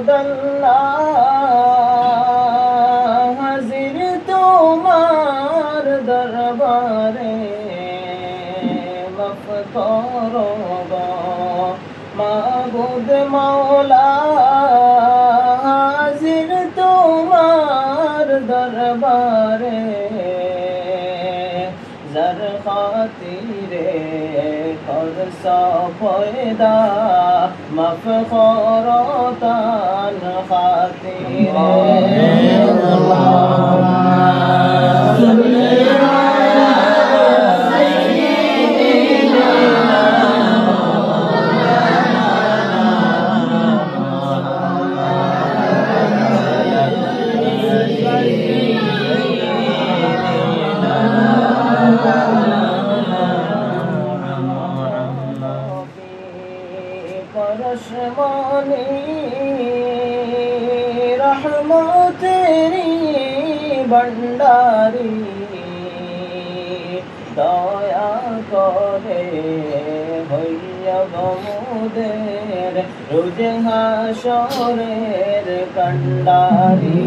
خدا اللہ حاضر تمہار دربار وقت روبا معبود مولا حاضر تمہار دربار زر خاطر کر سا فائدہ پایدا مفخورتان পরশমণি রহমতেরি ভণ্ডারি দয়া করে হইয়া গমুদের রোজে হাসরের কন্ডারি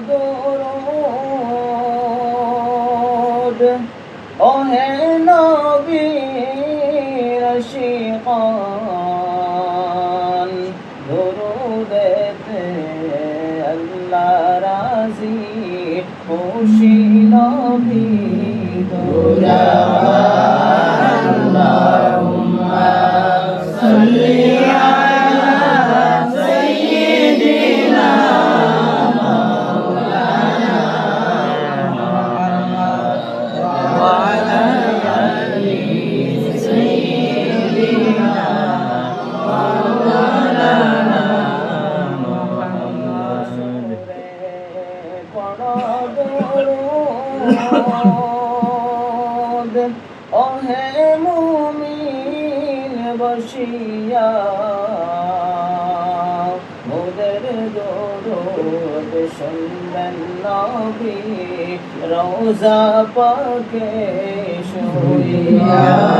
দরুদ ও হে নবীর শিকান দরুদেতে আল্লাহ রাজি খুশি নবী পরদ ওহে মুমিন বসিয়া মোদের দরদ শুনবেন নবী রওজা পাকে শুইয়া।